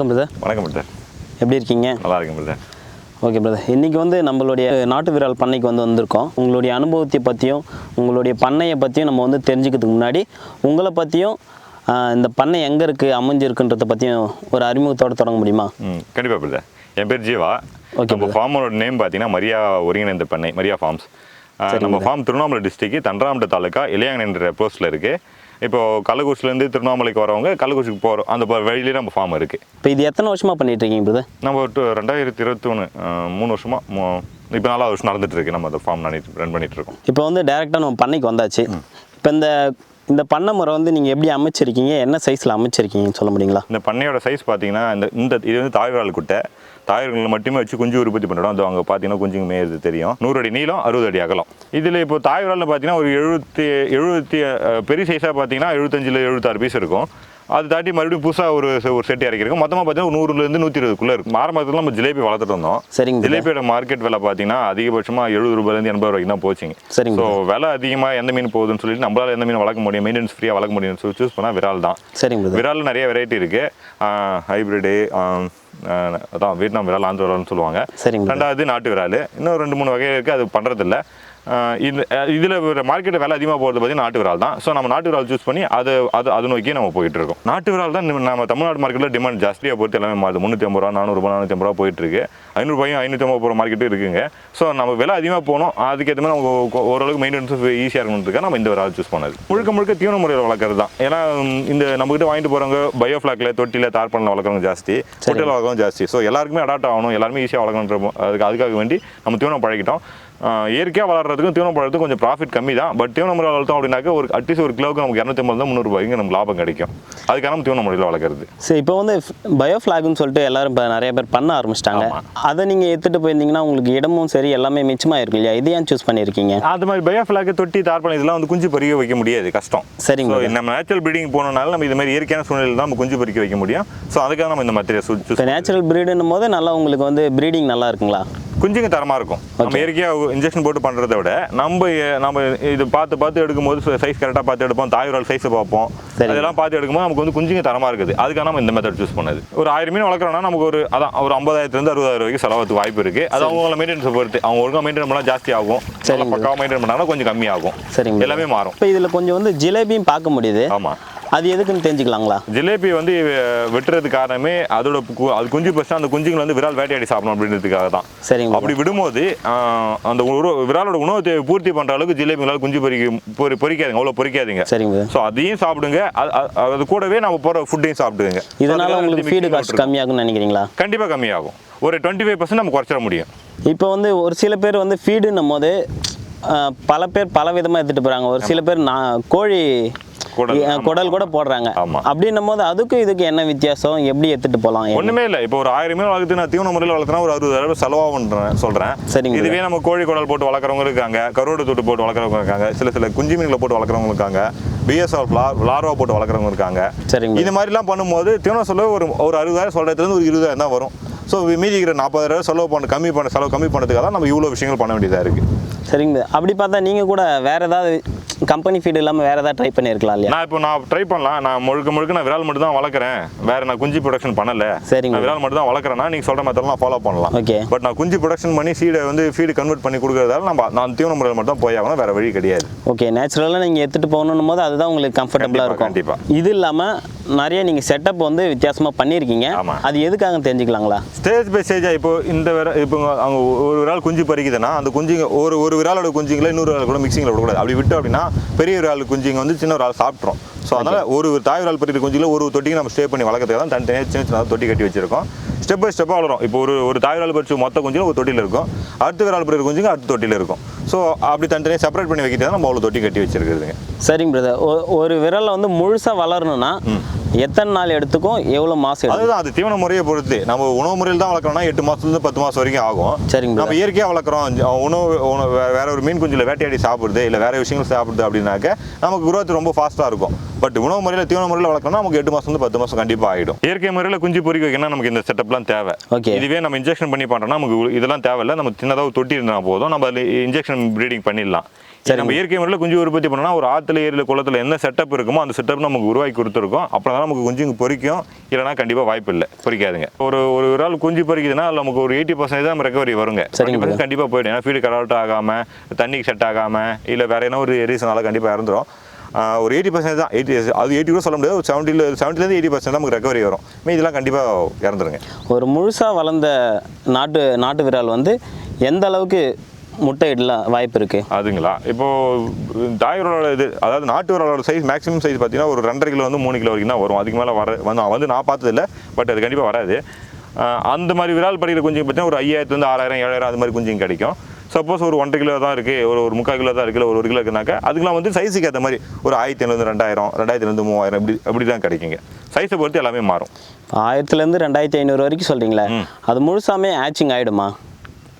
வணக்கம் பிரதர் வணக்கம் பிரதர் எப்படி இருக்கீங்க? நல்லா இருக்கேன் பிரதர் ஓகே பிரதர் இன்றைக்கி வந்து நம்மளுடைய நாட்டு விரால் பண்ணைக்கு வந்து வந்திருக்கோம். உங்களுடைய அனுபவத்தை பற்றியும் உங்களுடைய பண்ணையை பற்றியும் நம்ம வந்து தெரிஞ்சுக்கிறதுக்கு முன்னாடி உங்களை பற்றியும் இந்த பண்ணை எங்கே இருக்குது அமைஞ்சிருக்குன்றத பற்றியும் ஒரு அறிமுகத்தோடு தொடங்க முடியுமா? ம் கண்டிப்பாக பிரதர் என் பேர் ஜீவா. Okay, நம்ம ஃபார்மோட நேம் பார்த்தீங்கன்னா மரியா ஒருங்கிணைந்த பண்ணை மரியா ஃபார்ம்ஸ் நம்ம ஃபார்ம் திருவண்ணாமலை டிஸ்ட்ரிக்ட் தண்டராமட்ட தாலுக்கா இளையாங்கன்ற போஸ்ட்டில் இருக்குது இப்போ கள்ளக்குறிச்சிலேருந்து திருவண்ணாமலைக்கு வரவங்க கள்ளக்குறிச்சிக்கு போகிறோம் அந்த வழியிலே நம்ம ஃபார்ம் இருக்குது இப்போ இது எத்தனை வருஷமாக பண்ணிட்டு இருக்கீங்க பிரதர் நம்ம ஒரு டு- ரெண்டாயிரத்தி இருபத்தொன்று மூணு வருஷமாக இப்போ நாலாவது வருஷம் நடந்துட்டு இருக்கு நம்ம அந்த ஃபார்ம் ரன் பண்ணிட்டு இருக்கோம். இப்போ வந்து டேரெக்டாக நம்ம பண்ணைக்கு வந்தாச்சு. இப்போ இந்த இந்த பண்ணை முறை வந்து நீங்கள் எப்படி அமைச்சிருக்கீங்க? என்ன சைஸில் அமைச்சிருக்கீங்கன்னு சொல்ல முடியுங்களா? இந்த பண்ணையோட சைஸ் பார்த்தீங்கன்னா இந்த இந்த இது வந்து தாய்வால் குட்டை. தாயர்களை மட்டுமே வச்சு குஞ்சு உற்பத்தி பண்ணிடும் அது அங்கே பார்த்தீங்கன்னா குஞ்சுங்க மேயது தெரியும். நூறு அடி நீளம் அறுபது அடி அகலம். இதில் இப்போ தாய்வாலில் பார்த்தீங்கன்னா ஒரு எழுபத்தி எழுபத்தி பெரிய சைஸாக பார்த்தீங்கன்னா எழுபத்தஞ்சில் எழுபத்தாறு பீஸ் இருக்கும். அது தாண்டி மறுபடியும் புதுசாக ஒரு ஒரு செட் இறக்கிருக்கும் மொத்தமாக பார்த்தீங்கன்னா நூறுலேருந்து நூற்றி இருபதுக்குள்ளே இருக்கும் ஆரம்பத்தில் நம்ம ஜிலேபி வளர்த்துட்டு வந்தோம். சரிங்க. ஜிலேபியோட மார்க்கெட் விலை பார்த்தீங்கன்னா அதிகபட்சமாக எழுபது ரூபாயிலேருந்து எண்பது ரூபாய்க்கு தான் போச்சுங்க. சரிங்க ஸோ விலை அதிகமாக எந்த மீன் போகுதுன்னு சொல்லிட்டு நம்மளால எந்த மீன் வளர்க்க முடியும் மெயின்டெனன்ஸ் ஃப்ரீயாக வளர்க்க முடியும்னு சொல்லி சூஸ் பண்ணால் விரால் தான். சரிங்க விரால் நிறைய வெரைட்டி இருக்கு. ஹைபிரிடு அதான் வியட்நாம் விரால் ஆந்திர விரால்னு சொல்லுவாங்க. ரெண்டாவது நாட்டு விரால். இன்னும் ரெண்டு மூணு வகை இருக்குது அது பண்ணுறதில்ல இது இதில் மார்க்கெட்டில் விலை அதிகமாக போகிறது பார்த்தீங்கன்னா நாட்டு விரால் தான். ஸோ நம்ம நாட்டு விரால் சூஸ் பண்ணி அது அது அது நோக்கி நம்ம போயிட்டு இருக்கோம். நாட்டு விரால் தான் நம்ம- நம்ம தமிழ்நாடு மார்க்கெட்டில் டிமாண்ட் ஜாஸ்தியாக பொறுத்து எல்லாமே மாறுது. முந்நூற்றி ஐம்பது ரூபா நானூறுபா நானூற்றி ஐம்பது ரூபா போயிட்டு இருக்கு ஐநூறுபாயும் ஐநூற்றி ஐம்பது ரூபா மார்க்கெட்டும் இருக்குங்க. ஸோ நம்ம விலை அதிகமாக போனோம். அதுக்கேற்ற மாதிரி கொ- ஓரளவுக்கு மெயின்டெனன்ஸ் ஈஸியாக இருக்கணுன்றதுக்காக நம்ம இந்த விரால் சூஸ் பண்ணது. முழுக்க முழுக்க தீவன முறையில் வளர்க்குறது தான். ஏன்னா இந்த நம்மகிட்ட வாங்கிட்டு போகிறவங்க பயோஃப்ளாக்ல தொட்டியில் தார்பனில் வளர்க்குறவங்க ஜாஸ்தி. தொட்டியில் வளர்க்குறவங்க ஜாஸ்தி. ஸோ எல்லாருக்குமே அடாப்ட் ஆகணும். எல்லாருமே ஈஸியாக வளர்க்கணுன்ற அதுக்கு அதுக்காக வேண்டி நம்ம தீவனம் பழகிட்டோம். இயற்கையாக வளர்றதுக்கும் தீவனம் பழகிறதுக்கும் கொஞ்சம் ப்ராஃபிட் கம்மி தான் பட் தீவன முறையில் வளர்த்தோம் அப்படின்னாக்க ஒரு அட்லீஸ்ட் ஒரு கிலோவுக்கு நமக்கு இரநூத்தி ஐம்பது தான் முந்நூறுபாய்க்கு நமக்கு லாபம் கிடைக்கும். அதுக்காக நம்ம தீவன முறையில் வளர்க்குறது. சரி இப்போ வந்து பயோஃப்ளாக்னு சொல்லிட்டு எல்லாரும் இப்போ நிறைய பேர் பண்ண ஆரம்பிச்சிட்டாங்க. அதை நீங்கள் எடுத்துகிட்டு போயிருந்தீங்கன்னா உங்களுக்கு இடமும் சரி எல்லாமே மிச்சமாக இருக்கு இல்லையா? இது ஏன் சூஸ் பண்ணியிருக்கீங்க? அது மாதிரி பயோஃப்ளாக் தொட்டி தார்பன் இதெல்லாம் வந்து குஞ்சு பறிக்க வைக்க முடியாது கஷ்டம். சரிங்க நம்ம நேச்சுரல் ப்ரீடிங் போனனால நம்ம இது மாதிரி இயற்கையான சூழ்நிலையில் தான் நம்ம குஞ்சு பறிக்க வைக்க முடியும். ஸோ அதுக்காக நம்ம இந்த இப்போ நேச்சுரல் ப்ரீடுன்னும் போது நல்லா உங்களுக்கு வந்து ப்ரீடிங் நல்லா இருக்குங்களா? குஞ்சுங்க தரமாக இருக்கும். நம்ம இயற்கையாக இன்ஜெக்ஷன் போட்டு பண்ணுறத விட நம்ம நம்ம இது பார்த்து பார்த்து எடுக்கும்போது சைஸ் கரெக்டாக பார்த்து எடுப்போம். தாய்வால் சைஸை பார்ப்போம். சரி. அதெல்லாம் பார்த்து எடுக்கும்போது நமக்கு வந்து குஞ்சுங்க தரமாக இருக்குது. அதுக்காக நம்ம இந்த மெத்தட் சூஸ் பண்ணது. ஒரு ஆயிரம் மீன் வளர்க்குறோம்னா நமக்கு ஒரு அதான் ஒரு ஐம்பதாயிரத்துலேருந்து அறுபதாயிரம் வரைக்கும் செலவுக்கு வாய்ப்பு இருக்குது அது அவங்கள மெயின்டெனன்ஸ் பொறுத்து. அவங்க ஒழுங்காக மெயின்டைன் பண்ணால் ஜாஸ்தி ஆகும். சரிங்க. பக்காவாக மெயின்டைன் பண்ணாலும் கொஞ்சம் கம்மியாகும். சரிங்க. எல்லாமே மாறும். இப்போ இதில் கொஞ்சம் வந்து ஜிலேபியும் பார்க்க முடியுது. ஆமாம் அது எதுக்குன்னு தெரிஞ்சுக்கலாங்களா? ஜிலேபி வந்து அஹ், வெட்டுறதுக்கு காரணமே அதோட அது குஞ்சு பஸ்ட்டு அந்த குஞ்சுங்களை வந்து விரால் வேட்டையாடி சாப்பிடணும் அப்படின்றதுக்காக தான். சரிங்க. அப்படி விடும்போது அந்த உணவு விராலோட உணவு தேவை பூர்த்தி பண்ற அளவுக்கு ஜிலேபிங்களால் குஞ்சு பொறிக்க பொறி பொறிக்காதுங்க. அவ்வளோ பொறிக்காதீங்க. சரிங்க ஸோ அதையும் சாப்பிடுங்க. அது- கூடவே நம்ம போகிற ஃபுட்டையும் சாப்பிடுங்க. இதனால உங்களுக்கு ஃபீடு காஸ்ட் கம்மியாகும்னு நினைக்கிறீங்களா? கண்டிப்பாக கம்மியாகும். ஒரு டுவெண்ட்டி ஃபைவ் பர்சன்ட் நம்ம குறைச்சிட முடியும். இப்போ வந்து ஒரு சில பேர் வந்து ஃபீடுன்னும் போது பல பேர் பல விதமாக எடுத்துகிட்டு போகிறாங்க ஒரு சில பேர் நான் கோழி குடல், கூட போடுறாங்க. அப்படின்னும் போது அதுக்கும் இதுக்கு என்ன வித்தியாசம்? எப்படி எடுத்துகிட்டு போகலாம் ஒண்ணுமே இல்லை. இப்போ ஒரு ஆயிரம் மீன் வளர்த்து நான் தீவன முறையில் வளர்த்துனா ஒரு அறுபதாயிரம் செலவாகுன்றேன் சொல்கிறேன் சரிங்க இதுவே நம்ம கோழி குடல் போட்டு வளர்க்குறவங்க இருக்காங்க கருவாடு தொட்டு போட்டு வளர்க்குறவங்க இருக்காங்க சில சில குஞ்சு மீன்களை போட்டு வளர்க்குறவங்க இருக்காங்க பிஎஸ்ஆர் லார்வா போட்டு வளர்க்குறவங்க இருக்காங்க. சரிங்க. இது மாதிரிலாம் பண்ணும்போது தீவன செலவு ஒரு ஒரு அறுபதாயிரம் சொல்கிறதுலேருந்து ஒரு இருபதாயிரம் தான் வரும். ஸோ மீதி இருக்கிற நாற்பதாயிரம் செலவு பண்ண கம்மி பண்ண செலவு கம்மி பண்ணுறதுக்காக தான் நம்ம இவ்வளோ விஷயங்கள் பண்ண வேண்டியதாக இருக்குது சரிங்க அப்படி பார்த்தா நீங்கள் கூட வேறு ஏதாவது கம்பெனி ஃபீடு இல்லாமல் வேறு ஏதாவது ட்ரை பண்ணியிருக்கலாம் இல்லையா? நான் இப்போ நான் ட்ரை பண்ணலாம். நான் முழுக்க முழுக்க நான் விரால் மட்டும் தான் வளர்க்குறேன். வேற நான் குஞ்சு ப்ரொடக்ஷன் பண்ணல. சரிங்க. விரால் மட்டும் தான் வளர்க்குறேன்னா நீங்கள் சொல்கிற மெத்தட்லாம் ஃபாலோ பண்ணலாம். ஓகே பட் நான் குஞ்சு ப்ரொடக்ஷன் பண்ணி சீடை வந்து ஃபீடு கன்வெர்ட் பண்ணி கொடுக்குறதால நம்ம நான் தீவன முறையில் மட்டும் தான் போய் ஆகணும். வேற வழி கிடையாது. ஓகே நேச்சுரலாக நீங்கள் எடுத்துகிட்டு போகணும் போது அதுதான் உங்களுக்கு கம்ஃபர்டபுளாக இருக்கும். கண்டிப்பா. இது இல்லாமல் நிறைய நீங்கள் செட்டப் வந்து வித்தியாசமாக பண்ணியிருக்கீங்க. அது எதுக்காக தெரிஞ்சுக்கலாங்களா? ஸ்டேஜ் பை ஸ்டேஜாக இப்போ இந்த விர இப்போ அவங்க ஒரு விரால் குஞ்சு பறிக்குதுன்னா அந்த குஞ்சுங்க ஒரு ஒரு விராலோட குஞ்சுங்களை இன்னொரு விரால் கூட மிக்சிங்கில் விடக்கூடாது. அப்படி விட்டு அப்படின்னா பெரிய விரால் குஞ்சுங்க வந்து சின்ன விரால் சாப்பிட்றோம் ஸோ அதனால் ஒரு தாய் விரால் பறிக்கிற குஞ்சுல ஒரு தொட்டிக்கு நம்ம ஸ்டே பண்ணி வளர்க்கறதுக்கு தான் தனித்தனியாக சின்ன சின்ன தொட்டி கட்டி வச்சிருக்கோம். ஸ்டெப் பை ஸ்டெப்பாக வளரும். இப்போ ஒரு ஒரு தாய் விரால் பறிச்சு மொத்த குஞ்சுல ஒரு தொட்டியில் இருக்கும். அடுத்த விரால் பறிக்கிற குஞ்சுங்க அடுத்த தொட்டியில் இருக்கும். ஸோ அப்படி தனித்தனியாக செப்பரேட் பண்ணி வைக்கிறது தான் நம்ம அவ்வளோ தொட்டி கட்டி வச்சிருக்கிறதுங்க. சரிங்க பிரதர் ஒரு விரலை வந்து முழுசாக வளரணும்னா எத்தனை நாள் எடுத்துக்கும்? எவ்வளோ மாதம் அதுதான் அது தீவன முறையை பொறுத்து. நம்ம உணவு முறையில் தான் வளர்க்குறோம்னா எட்டு மாதத்துலேருந்து பத்து மாதம் வரைக்கும் ஆகும். சரிங்க நம்ம இயற்கையாக வளர்க்குறோம். உணவு உணவு வேற ஒரு மீன் குஞ்சில் வேட்டையாடி சாப்பிடுது இல்லை வேற விஷயங்கள் சாப்பிடுது அப்படின்னாக்க நமக்கு growth ரொம்ப ஃபாஸ்ட்டாக இருக்கும். பட் உணவு முறையில் தீவன முறையில் வளர்க்கணும்னா நமக்கு எட்டு மாதம் பத்து மாதம் கண்டிப்பாக ஆகிடும் இயற்கை முறையில் குஞ்சு பொறிக்க வைக்கணும் நமக்கு இந்த செட்டப்லாம் தேவை. Okay. இதுவே நம்ம இன்ஜெக்ஷன் பண்ணி பண்ணுறோம்னா நமக்கு இதெல்லாம் தேவையில்ல. நம்ம சின்னதாக தொட்டி இருந்தால் போதும். நம்ம அதில் இன்ஜெக்ஷன் ப்ரீடிங் பண்ணிடலாம். இது நம்ம இயற்கை முறையில் குஞ்சு உற்பத்தி பண்ணோம்னா ஒரு ஆற்றுல ஏரியில் குளத்துல என்ன செட்டப் இருக்குமோ அந்த செட்டப் நமக்கு உருவாக்கி கொடுத்துருக்கோம். அப்புறம் தான் நமக்கு குஞ்சுங்க பொரிக்கும் இல்லைனா கண்டிப்பாக வாய்ப்பு இல்லை. பொரிக்காதுங்க ஒரு ஒரு ஒரு ஆள் குஞ்சு பொரிக்குதுன்னா அதில் நமக்கு ஒரு எயிட்டி பர்சன்டேஜ் தான் ரெக்கவரி வருங்க. கண்டிப்பாக போயிடும். ஏன்னா ஃபீடு கரவுட் ஆகாமல் தண்ணிக்கு செட் ஆகாமல் இல்லை வேற என்ன ஒரு ரீசனால கண்டிப்பாக இறந்துரும். ஆஹ் ஒரு எயிட்டி பர்சன்ட் தான். எயிட்டி அது எயிட்டி கூட சொல்ல முடியாது. ஒரு செவன்ட்டியில் செவன்ட்டிலேருந்து எயிட்டி பர்சன்ட் நமக்கு ரெக்கவரி வரும். மீதிலாம் கண்டிப்பாக இறந்துருங்க. ஒரு முழுசாக வளர்ந்த நாட்டு நாட்டு விரால் வந்து எந்த அளவுக்கு முட்டையிடல வாய்ப்பு இருக்குது அதுங்களா? இப்போ தாயரோட இது அதாவது நாட்டு விரலோட சைஸ் மேக்ஸிமம் சைஸ் பார்த்தீங்கன்னா ஒரு ரெண்டரை கிலோ வந்து மூணு கிலோ வரைக்கும் தான் வரும். அதுக்கு மேலே வர வந்து வந்து நான் பார்த்ததில்ல பட் அது கண்டிப்பாக வராது. அந்த மாதிரி விரால் படிக்கிற குஞ்சுங்க பார்த்தீங்கன்னா ஒரு ஐயாயிரத்துலேருந்து ஆறாயிரம் ஏழாயிரம் அது மாதிரி குஞ்சுங்க கிடைக்கும். சப்போஸ் ஒரு ஒன்றரை கிலோ தான் இருக்குது ஒரு ஒரு முக்கால் கிலோ தான் இருக்குது ஒரு ஒரு கிலோ இருக்குனாக்கா அதுக்கெலாம் வந்து சைஸுக்கு ஏற்ற மாதிரி ஒரு ஆயிரத்தி ஐநூறு ரெண்டாயிரம் ரெண்டாயிரத்துலேருந்து மூவாயிரம் இப்படி அப்படி தான் கிடைக்குங்க. சைஸை பொறுத்து எல்லாமே மாறும். ஆயிரத்துலேருந்து ரெண்டாயிரத்தி ஐநூறு வரைக்கும் சொல்கிறீங்களே அது முழுசாமே ஆச்சிங் ஆகிடுமா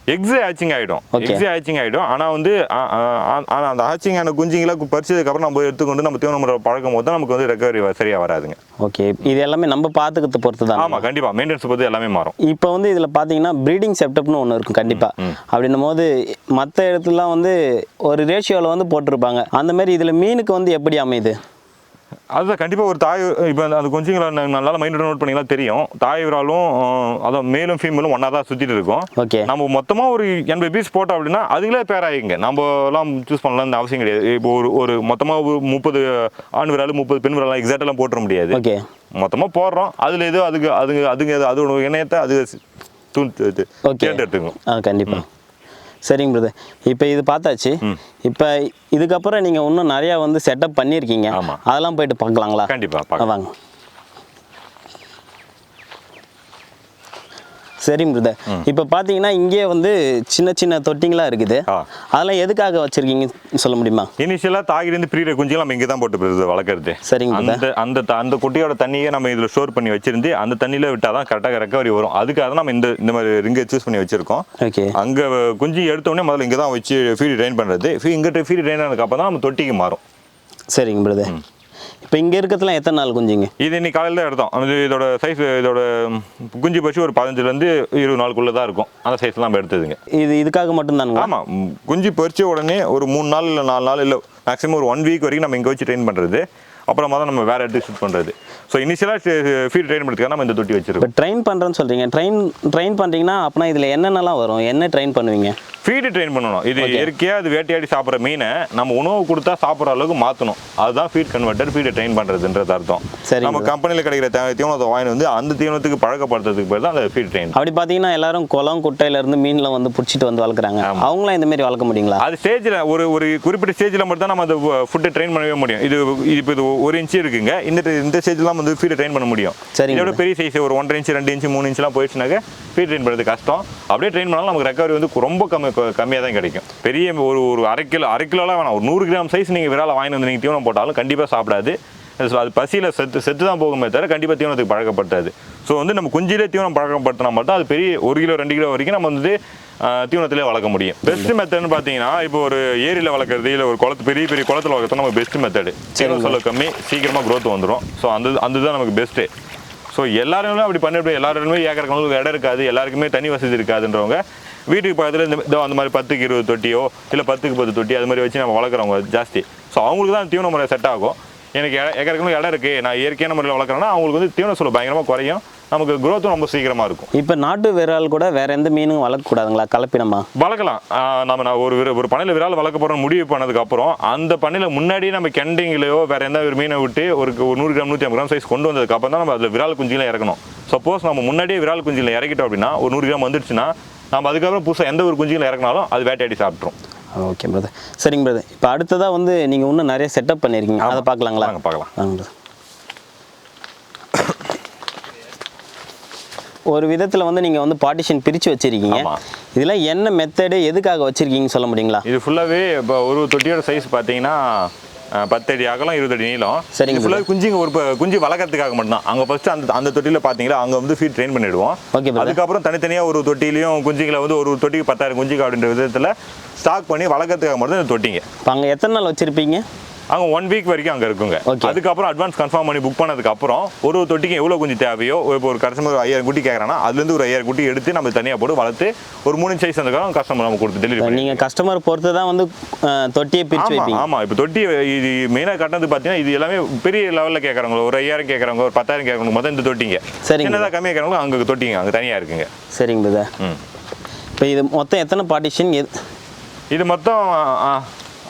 எக்ஸே ஆச்சிங் ஆகிடும். எக்ஸே ஆச்சிங் ஆகிடும் ஆனால் வந்து ஆ- ஆ- ஆ- ஆனா அந்த ஆச்சிங் ஆன குஞ்சுங்களை பறிச்சதுக்கப்புறம் நம்ம எடுத்துக்கொண்டு நம்ம தீவன முறை பழக்கும் போது நமக்கு வந்து ரெக்கவரி சரியாக வராதுங்க. ஓகே இது எல்லாமே நம்ம பார்த்துக்கிறது பொறுத்து தான்? ஆமாம் கண்டிப்பாக மெயின்டெனன்ஸ் பொறுத்து எல்லாமே மாறும். இப்போ வந்து இதில் பார்த்தீங்கன்னா ப்ரீடிங் செட்டப்னு ஒன்று இருக்கும் கண்டிப்பாக அப்படின்னும் போது மற்ற இடத்துலலாம் வந்து ஒரு ரேஷியோவில் வந்து போட்டிருப்பாங்க. அந்த மாதிரி இதில் மீனுக்கு வந்து எப்படி அமையுது? அதுதான் கண்டிப்பாக ஒரு தாய் இப்போ அந்த குஞ்சுங்களை நல்லா மைண்ட் நோட் பண்ணிங்கன்னா தெரியும். தாய் விராலும் அதான் மேலும் ஃபீமேலும் ஒன்றா தான் சுற்றிட்டு இருக்கும். ஓகே. நம்ம மொத்தமாக ஒரு எண்பது பீஸ் போட்டோம் அப்படின்னா அதுங்களே பேர் ஆகிங்க நம்ம எல்லாம் சூஸ் பண்ணலாம்னு அவசியம் கிடையாது. இப்போ ஒரு ஒரு மொத்தமாக ஒரு முப்பது ஆண் விரால் முப்பது பெண் விரால் எக்ஸாக்டெல்லாம் போட்டுற முடியாது. ஓகே. மொத்தமாக போடுறோம். அதில் ஏதோ அதுக்கு அதுங்க அதுங்க அதோட இணையத்தை அது. தேர்ந்தெடுத்துக்கும் கண்டிப்பாக சரிங்க பிரதர் இப்போ இது பார்த்தாச்சு. இப்போ இதுக்கப்புறம் நீங்கள் இன்னும் நிறையா வந்து செட்டப் பண்ணியிருக்கீங்க. அதெல்லாம் போயிட்டு பார்க்கலாங்களா? கண்டிப்பாக வாங்க. சரிங்க பிரதர் இப்போ பார்த்தீங்கன்னா இங்கே வந்து சின்ன சின்ன தொட்டிங்களா இருக்குது. அதெல்லாம் எதுக்காக வச்சுருக்கீங்கன்னு சொல்ல முடியுமா? இனிஷியலாக தாகிலேருந்து ப்ரீட குஞ்சு நம்ம இங்கே தான் போட்டு போயிருது வளர்க்குறது. சரிங்க. அந்த அந்த அந்த குட்டியோட தண்ணியை நம்ம இதில் ஸ்டோர் பண்ணி வச்சிருந்து அந்த தண்ணியில் விட்டால் தான் கரெக்டாக ரெக்கவரி வரும். அதுக்காக தான் நம்ம இந்த இந்த மாதிரி ரிங்கை சூஸ் பண்ணி வச்சிருக்கோம். ஓகே அங்கே குஞ்சு எடுத்த உடனே முதல்ல இங்கே தான் வச்சு ஃபீடு ட்ரெயின் பண்ணுறது இங்கிட்ட ஃபீடு ட்ரெயின் ஆனதுக்கு அப்புறம் தான் நம்ம தொட்டிக்கு மாறும். சரிங்க பிரதர் இப்போ இங்கே இருக்கிறதுலாம் எத்தனை நாள் குஞ்சுங்க? இது இன்னைக்கு காலையில் தான் எடுத்தோம். அது இதோட சைஸ் இதோட குஞ்சு பச்சு ஒரு பதினஞ்சுலேருந்து இருபது நாளுக்குள்ளே தான் இருக்கும். அந்த சைஸ் நம்ம எடுத்ததுங்க. இது இதுக்காக மட்டும்தானுங்களா? ஆமாம் குஞ்சு பொரிச்ச உடனே ஒரு மூணு நாள் இல்லை நாலு நாள் இல்லை மேக்ஸிமம் ஒரு ஒன் வீக் வரைக்கும் நம்ம இங்கே வச்சு ட்ரெயின் பண்ணுறது அப்புறமா தான் நம்ம வேறு இடத்துக்கு ஷிஃப்ட் பண்ணுறது ஸோ இனிஷியலாக ஃபீட் ட்ரெயின் பண்ணுறதுக்காக நம்ம இந்த தொட்டி வச்சிருக்கோம். ட்ரெயின் பண்ணுறேன்னு சொல்கிறீங்க ட்ரெயின் ட்ரெயின் பண்ணுறீங்கன்னா அப்படின்னா இதில் என்னென்னலாம் வரும்? என்ன ட்ரெயின் பண்ணுவீங்க? ஃபீடு ட்ரெயின் பண்ணணும். இது இயற்கையாக அது வேட்டையாடி சாப்பிட்ற மீனை நம்ம உணவு கொடுத்தா சாப்பிட்ற அளவுக்கு மாற்றணும் அதுதான் ஃபீட் கன்வெர்ட்டர் ஃபீடு ட்ரெயின் பண்ணுறதுன்றது அர்த்தம். சரிங்க. நம்ம கம்பெனியில் கிடைக்கிற தீவனத்தை வாங்கி வந்து அந்த தீவனத்துக்கு பழக்கப்படுத்துறதுக்கு பேர் தான் அந்த ஃபீட் ட்ரெயின் அப்படி பார்த்தீங்கன்னா எல்லாரும் குளம் குட்டையில இருந்து மீன்லாம் வந்து பிடிச்சிட்டு வந்து வளர்க்குறாங்க. அவங்களாம் இந்த மாதிரி வளர்க்க முடியுங்களா? அது ஸ்டேஜில் ஒரு ஒரு குறிப்பிட்ட ஸ்டேஜில் மட்டும் தான் நம்ம அந்த ஃபுட்டை ட்ரெயின் பண்ணவே முடியும். இது இப்போ இது ஒரு இன்ச்சு இருக்குங்க. இந்த இந்த ஸ்டேஜ்லாம் வந்து ஃபீடை ட்ரெயின் பண்ண முடியும். சரிங்க. இதோட பெரிய சைஸ் ஒரு ஒன்றரை இன்ச்சு ரெண்டு இன்ச்சு மூணு இன்ச்சுலாம் போயிடுச்சுனாக்க ஃபீட் ட்ரெயின் பண்ணுறது கஷ்டம். அப்படியே ட்ரெயின் பண்ணாலும் நமக்கு ரெக்கவரி வந்து ரொம்ப கம்மி கம்மியாக தான் கிடைக்கும். பெரிய ஒரு ஒரு அரை கிலோ அரை கிலோலாம் வேணாம். ஒரு நூறு கிராம் சைஸ் நீங்கள் விரால வாங்கி வந்து நீங்கள் தீவனம் போட்டாலும் கண்டிப்பாக சாப்பிடாது. அது அது பசியில் செத்து செத்து தான் போகுமே தவிர கண்டிப்பாக தீவனத்துக்கு பழக்கப்படுத்தாது. ஸோ வந்து நம்ம குஞ்சிலே தீவனம் பழக்கப்படுத்தினா மட்டும் அது பெரிய ஒரு கிலோ ரெண்டு கிலோ வரைக்கும் நம்ம வந்து தீவனத்திலே வளர்க்க முடியும். பெஸ்ட் மெத்தட்னு பார்த்தீங்கன்னா இப்போ ஒரு ஏரியில் வளர்க்குறது இல்லை ஒரு குளத்து பெரிய பெரிய குளத்துல வளர்க்குறது நமக்கு பெஸ்ட் மெத்தடு தீவனம் சொல்ல கம்மி சீக்கிரமாக growth வந்துடும் ஸோ அந்த அந்த தான் நமக்கு பெஸ்ட்டு ஸோ எல்லாருமே அப்படி பண்ணிட்டு எல்லாருமே ஏக்கர் கணக்கு இடம் இருக்காது. எல்லாருக்குமே தண்ணி வசதி இருக்காதுன்றவங்க வீட்டுக்கு பக்கத்தில் இந்த அந்த மாதிரி பத்துக்கு இருபது தொட்டியோ இல்லை பத்துக்கு பத்து தொட்டி அது மாதிரி வச்சு நம்ம வளர்க்குறவங்க ஜாஸ்தி. ஸோ அவங்களுக்கு தான் தீவன முறை செட் ஆகும். எனக்கு கணக்கு இடம் இருக்குது நான் இயற்கையான முறையில் வளர்க்குறேன்னா அவங்களுக்கு வந்து தீவன சொல்ல பயங்கரமாக குறையும். நமக்கு growth-உம் ரொம்ப சீக்கிரமாக இருக்கும். இப்போ நாட்டு விரால் கூட வேற எந்த மீனும் வளர்க்கக்கூடாதுங்களா கலப்பினமா? வளர்க்கலாம். நம்ம நான் ஒரு ஒரு பண்ணையில் விரால் வளர்க்க போகிறோம் முடிவு பண்ணதுக்கப்புறம் அந்த பண்ணையில் முன்னாடியே நம்ம கெண்டிங்கிலையோ வேற எந்த ஒரு மீனை விட்டு ஒரு ஒரு நூறு கிராம் நூற்றி ஐம்பது கிராம் சைஸ் கொண்டு வந்ததுக்கப்புறம் தான் நம்ம அதில் விரால் குஞ்சுகளை இறக்கணும். சப்போஸ் நம்ம முன்னாடியே விரால் குஞ்சுகளை இறக்கிட்டோம் அப்படின்னா ஒரு நூறு கிராம் வந்துடுச்சுன்னா நம்ம அதுக்கப்புறம் புதுசாக எந்த ஒரு குஞ்சுகளை இறக்குனாலும் அது வேட்டையாடி சாப்பிட்ரும் ஓகே பிரதர் சரிங்க பிரதர் இப்போ அடுத்ததாக வந்து நீங்கள் இன்னும் நிறைய செட்டப் பண்ணியிருக்கீங்க அதை பார்க்கலாங்களா? பார்க்கலாம் வாங்க brother. ஒரு விதத்தில் வந்து நீங்கள் வந்து பார்ட்டிஷன் பிரித்து வச்சிருக்கீங்க. இதில் என்ன மெத்தடு எதுக்காக வச்சிருக்கீங்கன்னு சொல்ல முடியுங்களா? இது ஃபுல்லாகவே இப்போ ஒரு தொட்டியோட சைஸ் பார்த்தீங்கன்னா அஹ், பத்து அடி அகலம் இருபது அடி நீளம். சரிங்க ஃபுல்லாக குஞ்சுங்க ஒரு குஞ்சு வளர்க்கறதுக்காக மட்டும்தான். அங்கே ஃபஸ்ட்டு அந்த அந்த தொட்டியில் பார்த்தீங்களா அங்கே வந்து ஃபீட் ட்ரெயின் பண்ணிடுவோம். Brother. அதுக்கப்புறம் தனித்தனியாக ஒரு தொட்டிலையும் குஞ்சுகளை வந்து ஒரு தொட்டிக்கு பத்தாயிரம் குஞ்சுக்கு அப்படின்ற விதத்தில் ஸ்டாக் பண்ணி வளர்க்கறதுக்காக மட்டும் இந்த தொட்டிங்க. இப்போ அங்கே எத்தனை நாள் வச்சுருப்பீங்க? அங்கே ஒன் வீக் வரைக்கும் அங்கே இருக்குங்க. அதுக்கப்புறம் அட்வான்ஸ் கன்ஃபார்ம் பண்ணி புக் பண்ணதுக்கு அப்புறம் ஒரு ஒரு தொட்டிக்கு எவ்வளோ குஞ்சு தேவையோ இப்போ ஒரு கஸ்டமர் ஐயாயிரம் குட்டி கேட்குறாங்கன்னா அதுலேருந்து ஒரு ஐயாயிரம் குட்டி எடுத்து நம்ம தனியாக போட்டு வளர்த்து ஒரு மூணு சைஸ் வந்ததுக்கப்புறம் கஸ்டமர் நம்ம கொடுத்து டெலிவரி பண்ணி நீங்கள் கஸ்டமர் பொறுத்து தான் வந்து தொட்டியை ஆமா வைப்பீங்க. ஆமா. இப்போ தொட்டி இது மெயினாக கட்டினது பார்த்தீங்கன்னா இது எல்லாமே பெரிய லெவலில் கேட்குறவங்க ஒரு ஐயாயிரம் கேட்குறவங்க ஒரு பத்தாயிரம் கேட்குறவங்க மொத்தம் இந்த தொட்டிங்க. சரிங்க. சின்னதாக கம்மியாக கேட்குறவங்க அங்கே தொட்டிங்க அங்கே தனியாக இருக்குங்க. சரிங்க பிரதர் இப்போ இது மொத்தம் எத்தனை பார்ட்டிஷன் இது மொத்தம்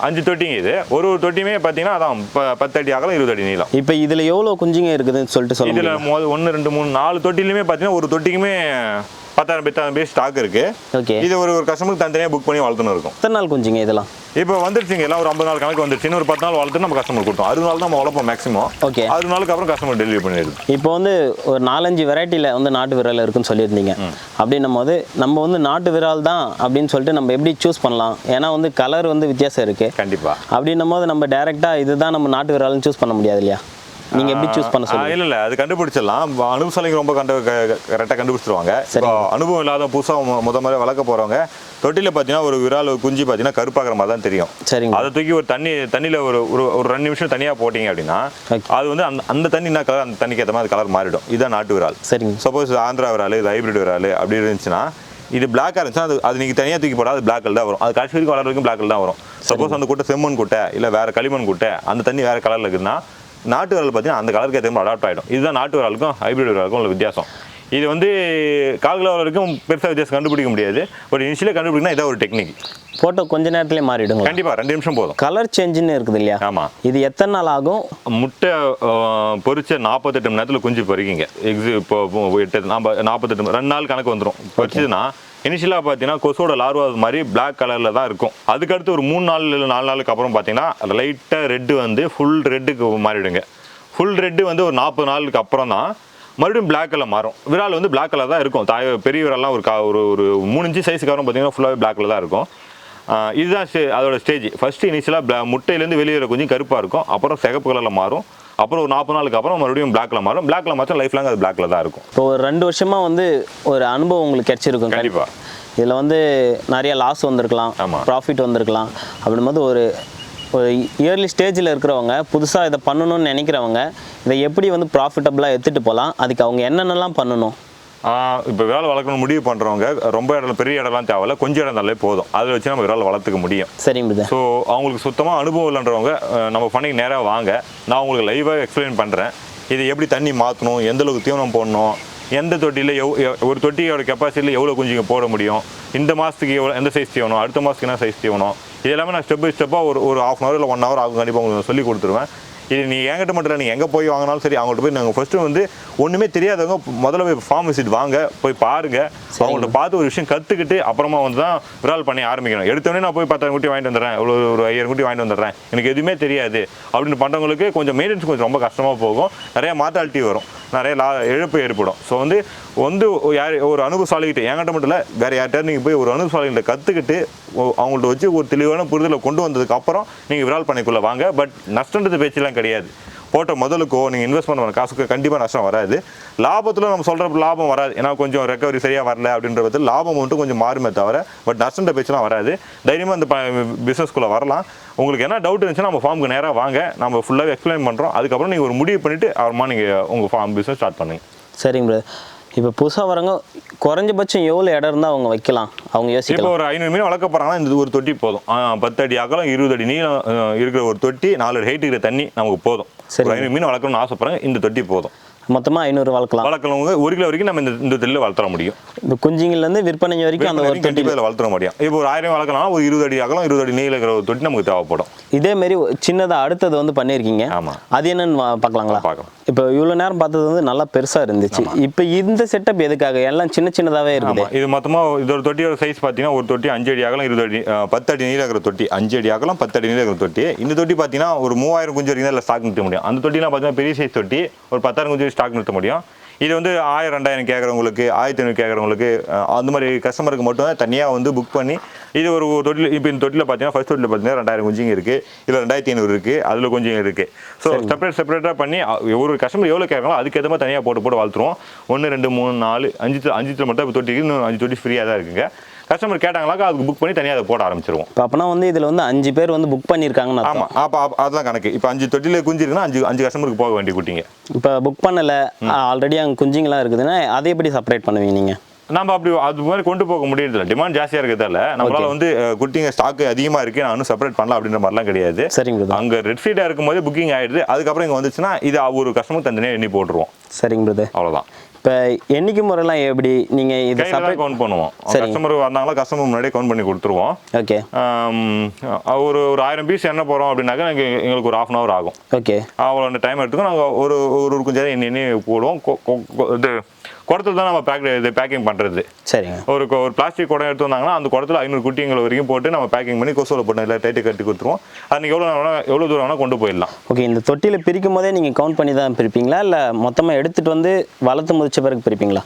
அஞ்சு தொட்டிங்க இது. ஒரு ஒரு தொட்டியுமே பார்த்தீங்கன்னா அதான் பத்து அடி அகலம் இருபது அடி நீளம். இப்போ இதில் எவ்வளோ குஞ்சுங்க இருக்குதுன்னு சொல்லிட்டு சொல்ல இதில்? மொதல் ஒன்று ரெண்டு மூணு நாலு தொட்டிலுமே பார்த்தீங்கன்னா ஒரு தொட்டிக்குமே பத்தாயிரம் பத்தாயிரம் பேர் ஸ்டாக் இருக்கு. ஓகே இது ஒரு ஒரு கஸ்டமருக்கு தனித்தனியாக புக் பண்ணி வளர்த்துன்னு இருக்கும். எத்தனை நாள் குஞ்சுங்க இதெல்லாம்? இப்போ வந்துருச்சுங்க எல்லாம் ஒரு ஐம்பது நாள் கணக்கு வந்துருச்சு ஒரு பத்து நாள் வளர்த்து நம்ம கஸ்டமர் கொடுத்தோம் அறுபது நாள் தான் நம்ம வளர்ப்போம் மேக்ஸிமம் ஓகே அறுபது நாளுக்கு அப்புறம் கஸ்டமர் டெலிவரி பண்ணிடுது. இப்போ வந்து ஒரு நாலஞ்சு வெரைட்டியில் வந்து நாட்டு விரல் இருக்குன்னு சொல்லியிருந்தீங்க. அப்படின்னும் போது நம்ம வந்து நாட்டு விரால் தான் அப்படின்னு சொல்லிட்டு நம்ம எப்படி சூஸ் பண்ணலாம்? ஏன்னா வந்து கலர் வந்து வித்தியாசம் இருக்குது கண்டிப்பா. அப்படின்னும் போது நம்ம டேரெக்டாக இதுதான் நம்ம நாட்டு விரால்னு சூஸ் பண்ண முடியாது இல்லையா? நீங்கள் எப்படி சூஸ் பண்ண சொல்லுங்க இல்ல இல்ல அது கண்டுபிடிச்சிடலாம். அனுபவசாலிங்க ரொம்ப கண்டு கரெக்டாக கண்டுபிடிச்சிருவாங்க. இப்போ அனுபவம் இல்லாத புதுசாக முத மாதிரி வளர்க்க போறவங்க தொட்டில பார்த்தீங்கன்னா ஒரு விரால் ஒரு குஞ்சு பார்த்தீங்கன்னா கருப்பாகிற மாதிரி தான் தெரியும். சரிங்க. அதை தூக்கி ஒரு தண்ணி தண்ணியில் ஒரு ஒரு ஒரு ரெண்டு நிமிஷம் தனியாக போட்டிங்க அப்படின்னா. அது வந்து அந்த அந்த தண்ணி என்ன கலர் அந்த தண்ணிக்கு ஏற்ற மாதிரி கலர் மாறிடும். இதுதான் நாட்டு விரால். சரிங்க. சப்போஸ் ஆந்திரா விரால் இது ஹைபிரிட் விரால் அப்படி இருந்துச்சுன்னா இது பிளாக்காக இருந்துச்சுன்னா அது அது நீங்கள் தனியாக தூக்கி போட்டால் அது பிளாக்கில் தான் வரும். அது கடைசி வரைக்கும் வளர வரைக்கும் பிளாக்கில் தான் வரும். சப்போஸ் அந்த குட்டை செம்மண் குட்டை இல்லை வேறு களிமண் குட்டை அந்த தண்ணி வேறு கலரில் இருக்குதுன்னா நாட்டு விரால் பார்த்தீங்கன்னா அந்த கலருக்கு ஏற்ற மாதிரி அடாப்ட் ஆகிடும் இதுதான் நாட்டு விராலுக்கும் ஹைபிரிட் விராலுக்கும் உள்ள வித்தியாசம். இது வந்து கால் கிலோ வரைக்கும் பெருசாக வித்தியாசம் கண்டுபிடிக்க முடியாது. பட் இனிஷியலாக கண்டுபிடிக்கணும் இதான் ஒரு டெக்னிக் போட்டோ கொஞ்ச நேரத்துலேயே மாறிடுங்களா? கண்டிப்பாக ரெண்டு நிமிஷம் போதும். கலர் சேஞ்சுன்னு இருக்குது இல்லையா? ஆமாம் இது எத்தனை நாள் ஆகும்? முட்டை ஆஹ், பொரிச்ச நாற்பத்தெட்டு மணி நேரத்தில் குஞ்சு பொறிக்கிங்க எக்ஸி இப்போ எட்டு நாற்ப நாற்பத்தெட்டு ரெண்டு நாள் கணக்கு வந்துடும் பொரிச்சதுன்னா இனிஷியலாக பார்த்தீங்கன்னா கொசோட லார்வா அது மாதிரி பிளாக் கலரில் தான் இருக்கும். அதுக்கடுத்து ஒரு மூணு நாள் இல்லை நாலு நாளுக்கு அப்புறம் பார்த்தீங்கன்னா லைட்டாக ரெட்டு வந்து ஃபுல் ரெட்டுக்கு மாறிடுங்க. ஃபுல் ரெட்டு வந்து ஒரு நாற்பது நாளுக்கு அப்புறம் தான் மறுபடியும் பிளாக் கலர் மாறும். விரால் வந்து பிளாக் கலர் தான் இருக்கும். தாய் பெரிய விரால்லாம் ஒரு கா ஒரு ஒரு மூணு இன்ச்சு சைஸுக்கு அப்புறம் பார்த்தீங்கன்னா ஃபுல்லாகவே பிளாக் கலர் தான் இருக்கும். இதுதான் ஸ்டே- அதோட ஸ்டேஜ் ஃபஸ்ட்டு இனிஷியலாக முட்டையிலேருந்து வெளியே கொஞ்சம் கருப்பாக இருக்கும். அப்புறம் சிகப்பு கலரில் மாறும். அப்புறம் ஒரு நாற்பது நாளுக்கு அப்புறம் மறுபடியும் பிளாக்ல மாறும். பிளாக்ல மாற்றம் லைஃப் லாங் அது பிளாக்ல தான் இருக்கும். இப்போ ஒரு ரெண்டு வருஷமாக வந்து ஒரு அனுபவம் உங்களுக்கு கிடைச்சிருக்கும். கண்டிப்பா. இதில் வந்து நிறைய லாஸ் வந்திருக்கலாம். ப்ராஃபிட் வந்திருக்கலாம். அப்படின்போது ஒரு ஒரு இயர்லி ஸ்டேஜில் இருக்கிறவங்க புதுசாக இதை பண்ணணும்னு நினைக்கிறவங்க இதை எப்படி வந்து ப்ராஃபிட்டபுளாக எடுத்துகிட்டு போகலாம்? அதுக்கு அவங்க என்னென்னலாம் பண்ணணும்? இப்போ விரால் வளர்க்கணும் முடிவு பண்ணுறவங்க ரொம்ப இடம் பெரிய இடம்லாம் தேவையில்ல. கொஞ்சம் இடம் இருந்தாலே போதும். அதை வச்சு நம்ம விரால் வளர்த்துக்க முடியும். சரிங்க பிரதர் ஸோ அவங்களுக்கு சுத்தமாக அனுபவம் இல்லைன்றவங்க நம்ம பண்ணைக்கு நேராக வாங்க. நான் உங்களுக்கு லைவாக எக்ஸ்பிளைன் பண்ணுறேன் இது எப்படி தண்ணி மாற்றணும் எந்த அளவுக்கு தீவனம் போடணும் எந்த தொட்டியில் எவ் ஒரு தொட்டியோட கெப்பாசிட்டியில் எவ்வளோ குஞ்சுங்க போட முடியும் இந்த மாதத்துக்கு எவ்வளோ எந்த சைஸ் தீவனம் அடுத்த மாதத்துக்கு என்ன சைஸ் தீவனம் இது எல்லாமே நான் ஸ்டெப் பை ஸ்டெப்பாக ஒரு ஒரு ஹாஃப் அன் ஹவர் இல்லை ஒன் ஹவர் ஆகும். கண்டிப்பாக உங்களுக்கு சொல்லி கொடுத்துருவேன். இது நீங்கள் என்கிட்ட மட்டும் இல்லை நீங்கள் எங்கே போய் வாங்கினாலும் சரி அவங்கள்ட்ட போய் நாங்கள் ஃபஸ்ட்டு வந்து ஒன்றுமே தெரியாதவங்க முதல்ல போய் ஃபார்ம் விசிட் வாங்க போய் பாருங்கள் அவங்கள்ட்ட பார்த்து ஒரு விஷயம் கற்றுக்கிட்டு அப்புறமா வந்து தான் விரால் பண்ணி ஆரம்பிக்கணும். எடுத்தோடனே நான் போய் பத்தாயிரம் குட்டி வாங்கிட்டு வந்துடுறேன். இவ்வளோ ஒரு ஐயாயிரம் குட்டி வாங்கிட்டு வந்துடுறேன். எனக்கு எதுவுமே தெரியாது. அப்படின்னு பண்ணுறவங்களுக்கு கொஞ்சம் மெயின்டெனன்ஸ் கொஞ்சம் ரொம்ப கஷ்டமாக போகும். நிறைய மார்ட்டாலிட்டி வரும். நிறைய லா இழப்பு ஏற்படும். ஸோ வந்து வந்து யார் ஒரு அனுபவசாலிகிட்ட என்கிட்ட மட்டும் இல்லை வேறு யார்கிட்ட நீங்கள் போய் ஒரு அனுபவசாலிகிட்ட கற்றுக்கிட்டு அவங்கள்ட்ட வச்சு ஒரு தெளிவான புரிதலை கொண்டு வந்ததுக்கு அப்புறம் நீங்கள் விரால் பண்ணிக்குள்ளே வாங்க. பட் நஷ்டன்றது பேச்செல்லாம் கிடையாது. போட்ட முதலுக்கோ நீங்கள் இன்வெஸ்ட் பண்ண காசுக்கு கண்டிப்பாக நஷ்டம் வராது. லாபத்தில் நம்ம சொல்கிற லாபம் வராது. ஏன்னா கொஞ்சம் ரெக்கவரி சரியாக வரல அப்படின்ற பற்றி லாபம் மட்டும் கொஞ்சம் மாறுமே தவிர பட் நஷ்டன்ற பேச்செல்லாம் வராது. தைரியமாக அந்த பிஸ்னஸ்குள்ளே வரலாம். உங்களுக்கு என்ன டவுட் இருந்துச்சுன்னா நம்ம ஃபார்முக்கு நேராக வாங்க. நம்ம ஃபுல்லாகவே எக்ஸ்பிளைன் பண்ணுறோம் அதுக்கப்புறம் நீங்கள் ஒரு முடிவு பண்ணிவிட்டு அப்புறமா நீங்கள் உங்கள் ஃபார்ம் பிஸ்னஸ் ஸ்டார்ட் பண்ணுங்க. சரிங்க பிரதர் இப்போ புதுசாக வரவங்க குறைஞ்சபட்சம் எவ்வளோ இடம் இருந்தால் அவங்க வைக்கலாம்? அவங்க இப்போ யோசிக்கலாம் ஒரு ஐநூறு மீன் வளர்க்க போகிறாங்கன்னா இந்த ஒரு தொட்டி போதும். பத்து அடி அகலம் இருபது அடி நீளம் இருக்கிற ஒரு தொட்டி நாலு அடி ஹைட் இருக்கிற தண்ணி நமக்கு போதும். சரி. ஒரு ஐநூறு மீன் வளர்க்கணும்னு ஆசைப்படுறேன் இந்த தொட்டி போதும். மொத்தமாக ஐநூறு வளர்க்கலாம். வளர்க்கறவங்க ஒரு கிலோ வரைக்கும் நம்ம இந்த இந்த தொட்டியில் வளர்த்துற முடியும். இப்போ குஞ்சுங்கள்லேருந்து விற்பனை வரைக்கும் அந்த ஒரு தொட்டி வளர்த்துற முடியும். இப்போ ஒரு ஆயிரம் வளர்க்கலாம் ஒரு இருபது அடி அகலம் இருபது அடி நீளம் இருக்கிற தொட்டி நமக்கு தேவைப்படும். இதே மாரி சின்னதாக அடுத்தது வந்து பண்ணியிருக்கீங்க. ஆமா. அது என்னன்னு பார்க்கலாங்களா? பார்க்கலாம். இப்போ இவ்வளோ நேரம் பார்த்தது வந்து நல்லா பெருசாக இருந்துச்சு. இப்போ இந்த செட்டப் எதுக்காக? எல்லாம் சின்ன சின்னதாகவே இருக்குது. ஆமாம் இது மொத்தமாக இதோட தொட்டியோட சைஸ் பார்த்தீங்கன்னா ஒரு தொட்டி அஞ்சு அடி அகலம் இருபது அடி பத்து அடி நீளம் இருக்கிற தொட்டி. அஞ்சு அடி அகலம் பத்து அடி நீளம் இருக்கிற தொட்டி. இந்த தொட்டி பார்த்தீங்கன்னா ஒரு மூவாயிரம் குஞ்சு வரைக்கும் தான் ஸ்டாக் நிறுத்த முடியும். அந்த தொட்டிலாம் பார்த்தீங்கன்னா பெரிய சைஸ் தொட்டி. ஒரு பத்தாயிரம் குஞ்சு ஸ்டாக் நிறுத்த முடியும். இது வந்து ஆயிரம் ரெண்டாயிரம் கேட்குறவங்களுக்கு ஆயிரத்தி ஐநூறு கேட்குறவங்களுக்கு அந்த மாதிரி கஸ்டமருக்கு மட்டும் தான் தனியாக வந்து புக் பண்ணி இது ஒரு தொட்டில் இப்போ இந்த தொட்டியில் பார்த்தீங்கன்னா ஃபர்ஸ்ட் தொட்டில் பார்த்தீங்கன்னா ரெண்டாயிரம் குஞ்சுங்க இருக்குது இதில் ரெண்டாயிரத்தி ஐநூறு இருக்குது அதில் கொஞ்சம் இருக்குது ஸோ செப்பரேட் செப்பரேட்டாக பண்ணி ஒரு கஸ்டமர் எவ்வளோ கேட்கறாங்களோ அதுக்கேற்ற மாதிரி தனியாக போட்டு போட்டு வளர்த்துருவோம். ஒன்று ரெண்டு மூணு நாலு அஞ்சு அஞ்சு மட்டும் இப்போ தொட்டிக்கு இன்னும் அஞ்சு தொட்டி ஃப்ரீயாக தான் இருக்குங்க. கஸ்டமர் கேட்டாங்களாக்கா அதுக்கு புக் பண்ணி தனியாக அதை போட ஆரம்பிச்சிருவோம். இப்போ அப்போனா வந்து இதில் வந்து அஞ்சு பேர் வந்து புக் பண்ணியிருக்காங்கன்னு ஆமாம் அப்போ அதுதான் கணக்கு. இப்போ அஞ்சு தொட்டியில் குஞ்சு இருக்குன்னா அஞ்சு அஞ்சு கஸ்டமருக்கு போக வேண்டிய குட்டிங்க. இப்போ புக் பண்ணலை ஆல்ரெடி அங்கே குஞ்சுங்களாம் இருக்குதுன்னா அதை எப்படி செப்பரேட் பண்ணுவீங்க நீங்கள் நம்ம அப்படி அது மாதிரி கொண்டு போக முடியறதில்ல. டிமாண்ட் ஜாஸ்தியாக இருக்கிறதால நம்மளால வந்து குட்டிங்க ஸ்டாக் அதிகமாக இருக்கு நான் இன்னும் செப்பரேட் பண்ணலாம் அப்படின்ற மாதிரிலாம் கிடையாது. சரிங்க அங்கே ரெட் ஃபீடாக இருக்கும்போது புக்கிங் ஆயிடுது. அதுக்கப்புறம் இங்கே வந்துச்சுன்னா இது ஒரு கஸ்டமர் தனியாக எண்ணி போட்டுருவோம். சரிங்க பிரதர் அவ்வளோதான் இப்போ எண்ணிக்கை முறைலாம் எப்படி நீங்கள் இதை செப்பரேட் கவுண்ட் பண்ணுவோம். கஸ்டமர் வந்தாங்களா கஸ்டமர் முன்னாடியே கவுண்ட் பண்ணி கொடுத்துருவோம். ஓகே ஒரு ஒரு ஆயிரம் பீஸ் என்ன போகிறோம் அப்படின்னாக்கா எனக்கு எங்களுக்கு ஒரு ஆஃப் அன் ஹவர் ஆகும். ஓகே அவ்வளோ டைம் எடுத்துக்கும் நாங்கள் ஒரு ஒரு கொஞ்சம் எண்ணி எண்ணி போடுவோம். இது குடத்துல தான் நம்ம பேக் இது பேக்கிங் பண்ணுறது சரிங்க. ஒரு ஒரு பிளாஸ்டிக் குடம் எடுத்து வந்தாங்கன்னா அந்த குடத்துல ஐநூறு குட்டிங்களை வரைக்கும் போட்டு நம்ம பேக்கிங் பண்ணி கொசுவில் போட்டு இல்லை டைட்டு கட்டி கொடுத்துருவோம். அது நீங்கள் எவ்வளோ வேணா எவ்வளோ தூரம் வேணால் கொண்டு போயிடலாம். ஓகே இந்த தொட்டியில் பிரிக்கும் போதே நீங்கள் கவுண்ட் பண்ணி தான் பிரிப்பீங்களா? இல்லை மொத்தமாக எடுத்துகிட்டு வந்து வளர்த்து முடிச்ச பிறகு பிரிப்பீங்களா?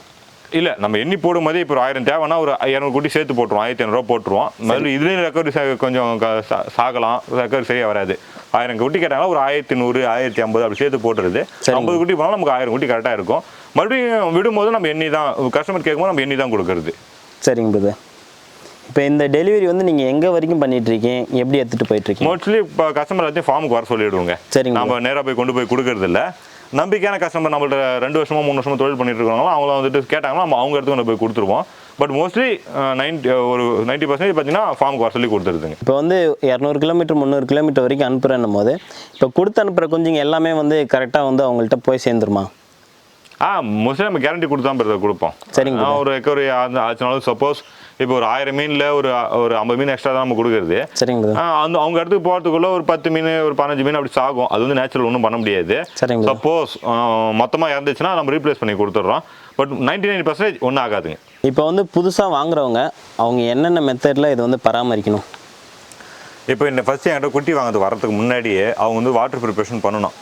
இல்லை நம்ம எண்ணி போடும்போதே இப்போ ஒரு ஆயிரம் தேவைன்னா ஒரு இரநூறு குட்டி சேர்த்து போட்டுருவோம். ஆயிரத்தி ஐநூறுரூவா போட்டுருவோம். மறுபடியும் இதுலேயும் ரெக்கவரி கொஞ்சம் சாகலாம். ரெக்கவரி சரியாக வராது. ஆயிரம் குட்டி கேட்டாங்கன்னா ஒரு ஆயிரத்தி நூறு ஆயிரத்தி ஐம்பது அப்படி சேர்த்து போட்டுருது. ஐம்பது குட்டி போனாலும் நமக்கு ஆயிரம் குட்டி கரெக்டாக இருக்கும். மறுபடியும் விடும்போது நம்ம எண்ணி தான் கஸ்டமர் கேட்கும்போது நம்ம எண்ணி தான் கொடுக்கறது. சரிங்க பிரதர் இப்போ இந்த டெலிவரி வந்து நீங்கள் எங்கே வரைக்கும் பண்ணிட்டு இருக்கீங்க எப்படி எடுத்துகிட்டு போயிட்டுருக்கீங்க? மோஸ்ட்லி இப்போ கஸ்டமர் எல்லாத்தையும் ஃபார்முக்கு வர சொல்லிடுவோங்க. சரிங்க நம்ம நேராக போய் கொண்டு போய் கொடுக்கறது இல்ல நம்பிக்கையான கஸ்டமர் நம்மள்ட்ட ரெண்டு வருஷமா மூணு வருஷமா தொழில் பண்ணிட்டு இருக்காங்களோ அவங்கள வந்துட்டு கேட்டாங்கன்னா நம்ம அவங்க இடத்துக்கு கொண்டு போய் கொடுத்துருவோம். பட் மோஸ்ட்லி நைன்டி ஒரு நைன்டி பர்சன்டேஜ் பார்த்தீங்கன்னா ஃபார்முக்கு வர சொல்லி கொடுத்துருதுங்க. இப்போ வந்து இரநூறு கிலோமீட்டர் முந்நூறு கிலோமீட்டர் வரைக்கும் அனுப்புகிறேன்னும் போது இப்போ கொடுத்து அனுப்புகிற குஞ்சுங்க எல்லாமே வந்து கரெக்டாக வந்து அவங்கள்ட்ட போய் சேர்ந்துருமா? ஆ மோஸ்ட்லி நம்ம கேரண்டி கொடுத்து தான் பிரதர் கொடுப்போம். சரிங்க ஆ, ஒரு ரெக்கவரி ஆச்சுனாலும் சப்போஸ் இப்போ ஒரு ஆயிரம் மீனில் ஒரு ஒரு ஐம்பது மீன் எக்ஸ்ட்ரா தான் நம்ம கொடுக்குறது. சரிங்க அந்த அவங்க இடத்துக்கு போகிறதுக்குள்ள ஒரு பத்து மீன் ஒரு பதினஞ்சு மீன் அப்படி சாகும். அது வந்து நேச்சுரல் ஒன்றும் பண்ண முடியாது. சரிங்க சப்போஸ் மொத்தமாக இறந்துச்சுன்னா நம்ம ரீப்ளேஸ் பண்ணி கொடுத்துட்றோம். பட் நைன்டி நைன் பர்சன்டேஜ் ஒன்றும் ஆகாதுங்க இப்போ வந்து புதுசாக வாங்குறவங்க அவங்க என்னென்ன மெத்தடில் இதை வந்து பராமரிக்கணும்? இப்போ இந்த ஃபஸ்ட்டு என்கிட்ட குட்டி வாங்குறது வரதுக்கு முன்னாடியே அவங்க வந்து வாட்டர் ப்ரிப்பரேஷன் பண்ணணும்.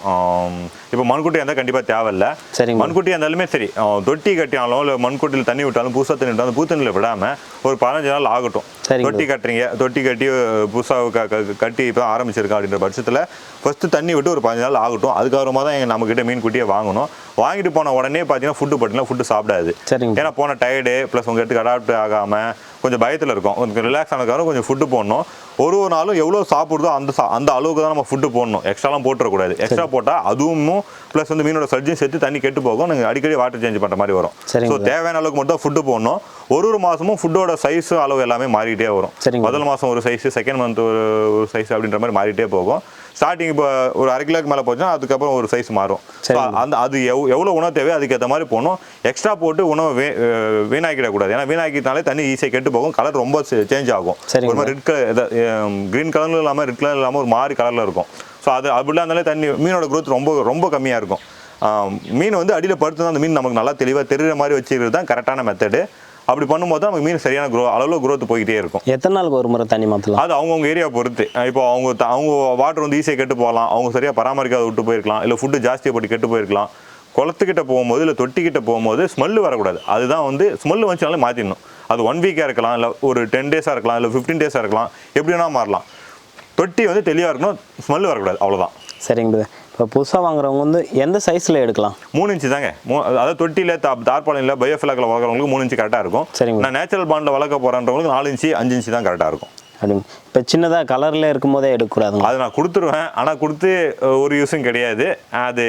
இப்போ மண்குட்டி இருந்தால் கண்டிப்பாக தேவையில்ல. சரிங்க. மண்குட்டி இருந்தாலுமே சரி தொட்டி கட்டினாலும் இல்லை மண்குட்டியில் தண்ணி விட்டாலும் புதுசாக தண்ணி விட்டாலும் பூ தண்ணியில் விடாமல் ஒரு பதினஞ்சு நாள் ஆகட்டும். தொட்டி கட்டுறீங்க. தொட்டி கட்டி புதுசாக கட்டி இப்போ ஆரம்பிச்சிருக்கா அப்படின்ற பட்சத்தில் ஃபஸ்ட்டு தண்ணி விட்டு ஒரு பதினஞ்சு நாள் ஆகட்டும். அதுக்கப்புறமா தான் எங்கள் நம்மக்கிட்ட மீன் குட்டியை வாங்கணும். வாங்கிட்டு போன உடனே பார்த்தீங்கன்னா ஃபுட்டு போட்டிங்கன்னா ஃபுட்டு சாப்பிடாது. ஏன்னா போன டயர்டு ப்ளஸ் உங்கள் இடத்துக்கு அடாப்ட் ஆகாமல் கொஞ்சம் பயத்தில் இருக்கும். கொஞ்சம் ரிலாக்ஸ் ஆனதுக்காக கொஞ்சம் ஃபுட்டு போடணும். ஒரு ஒரு நாளும் எவ்வளோ சாப்பிடுதோ அந்த அந்த அளவுக்கு தான் நம்ம ஃபுட்டு போடணும். எக்ஸ்ட்ராலாம் போட்டுறக்கூடாது. எக்ஸ்ட்ரா போட்டால் அதுவும் ப்ளஸ் வந்து மீனோட சர்ஜியும் சேர்த்து தண்ணி கெட்டு போகும். நீங்கள் அடிக்கடி வாட்டர் சேஞ்ச் பண்ணுற மாதிரி வரும். ஸோ தேவையான அளவுக்கு மட்டும் ஃபுட்டு போடணும். ஒரு ஒரு மாதமும் ஃபுட்டோட சைஸ் அளவு எல்லாமே மாறிட்டே வரும். முதல் மாதம் ஒரு சைஸ் செகண்ட் மந்த் ஒரு ஒரு சைஸ் அப்படின்ற மாதிரி மாறிட்டே போகும். ஸ்டார்டிங் இப்போ ஒரு அரை கிலோக்கு மேலே போச்சுன்னா அதுக்கப்புறம் ஒரு சைஸ் மாறும். அந்த அது எவ் எவ்வளோ உணவு தேவையோ அதுக்கேற்ற மாதிரி போகணும். எக்ஸ்ட்ரா போட்டு உணவை வே வீணாக்கிடக்கூடாது ஏன்னா வீணாக்கிட்டாலே தண்ணி ஈஸியாக கெட்டு போகும். கலர் ரொம்ப சேஞ்ச் ஆகும். ஒரு மாதிரி ரெட் கலர் க்ரீன் கலர்ல இல்லாமல் ரெட் கலர் இல்லாமல் ஒரு மாதிரி கலரில் இருக்கும். ஸோ அது அப்படிலாம் இருந்தாலே தண்ணி மீனோட growth ரொம்ப ரொம்ப கம்மியாக இருக்கும். மீன் வந்து அடியில் படுத்து அந்த மீன் நமக்கு நல்லா தெளிவாக தெரியுற மாதிரி வச்சுக்கிறது தான் கரெக்டான மெத்தடு அப்படி பண்ணும்போது நமக்கு மீன் சரியான க்ரோ அளவில் growth போய்கிட்டே இருக்கும். எத்தனை நாளுக்கு ஒரு முறை தண்ணி மாற்றலாம் அது அவங்கவுங்க ஏரியா பொறுத்து. இப்போ அவங்க அவங்க வாட்டர் வந்து ஈஸியாக கெட்டு போகலாம். அவங்க சரியாக பராமரிக்காத விட்டு போயிருக்கலாம். இல்லை ஃபுட்டு ஜாஸ்தியாக போட்டு கெட்டு போயிருக்கலாம். குளத்துக்கிட்ட போகும்போது இல்லை தொட்டிக்கிட்ட போகும்போது ஸ்மெல்லு வரக்கூடாது. அதுதான் வந்து ஸ்மெல்லு வந்துச்சுனாலே மாற்றிடணும் அது ஒன் வீக்காக இருக்கலாம் இல்லை ஒரு டென் டேஸாக இருக்கலாம் இல்லை ஃபிஃப்டீன் டேஸாக இருக்கலாம். எப்படி வேணால் மாறலாம். தொட்டி வந்து தெளிவாக இருக்கணும் ஸ்மெல்லு வரக்கூடாது. அவ்வளோதான் சரிங்க இப்போ புதுசாக வாங்குறவங்க வந்து எந்த சைஸில் எடுக்கலாம்? மூணு இன்ச்சு தாங்க. மூ அதாவது தொட்டியில் தா தார்பாளையில் பயோஃபிலாக்கில் வளர்க்குறவங்களுக்கு மூணு இன்ச்சு கரெக்டாக இருக்கும். சரிங்க. நான் நேச்சுரல் பாண்டில் வளர்க்க போகிறேன்றவங்களுக்கு நாலு இன்ச்சு அஞ்சு இன்ச்சு தான் கரெக்டாக இருக்கும். அப்படின்னு இப்போ சின்னதாக கலரில் இருக்கும்போதே எடுக்கக்கூடாதுங்க அது நான் கொடுத்துருவேன். ஆனால் கொடுத்து ஒரு யூஸும் கிடையாது. அது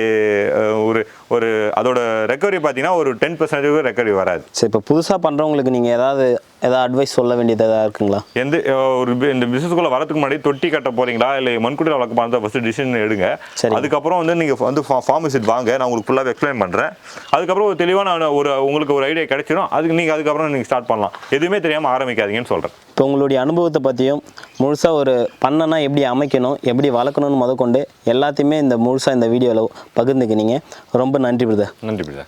ஒரு ஒரு அதோட ரெக்கவரி பார்த்தீங்கன்னா ஒரு டென் பர்சன்டேஜ் ரெக்கவரி வராது. சரி இப்போ புதுசாக பண்ணுறவங்களுக்கு நீங்கள் ஏதாவது ஏதாவது அட்வைஸ் சொல்ல வேண்டியது ஏதாவது இருக்குங்களா? எந்த ஒரு இந்த பிசினஸ்க்குள்ள வரதுக்கு முன்னாடி தொட்டி கட்ட போறீங்களா? இல்லை மண்குட்டி வளர்க்க போகிறதா ஃபஸ்ட்டு டிசிஷன் எடுங்க. சரி. அதுக்கப்புறம் வந்து நீங்கள் வந்து ஃபார்ம் விசிட் வாங்க. நான் உங்களுக்கு ஃபுல்லாக எக்ஸ்பிளைன் பண்ணுறேன் அதுக்கப்புறம் ஒரு தெளிவான ஒரு உங்களுக்கு ஒரு ஐடியா கிடைச்சிடும் அதுக்கு நீங்கள் அதுக்கப்புறம் நீங்கள் ஸ்டார்ட் பண்ணலாம். எதுவுமே தெரியாமல் ஆரம்பிக்காதீங்கன்னு சொல்கிறேன் இப்போ உங்களுடைய அனுபவத்தை பற்றியும் முழுசாக ஒரு பண்ணனா எப்படி அமைக்கணும் எப்படி வளர்க்கணும்னு முதற்கொண்டு எல்லாத்தையுமே இந்த முழுசாக இந்த வீடியோவில் பகிர்ந்துக்கினீங்க. ரொம்ப நன்றி பிரதர் நன்றி பிரியா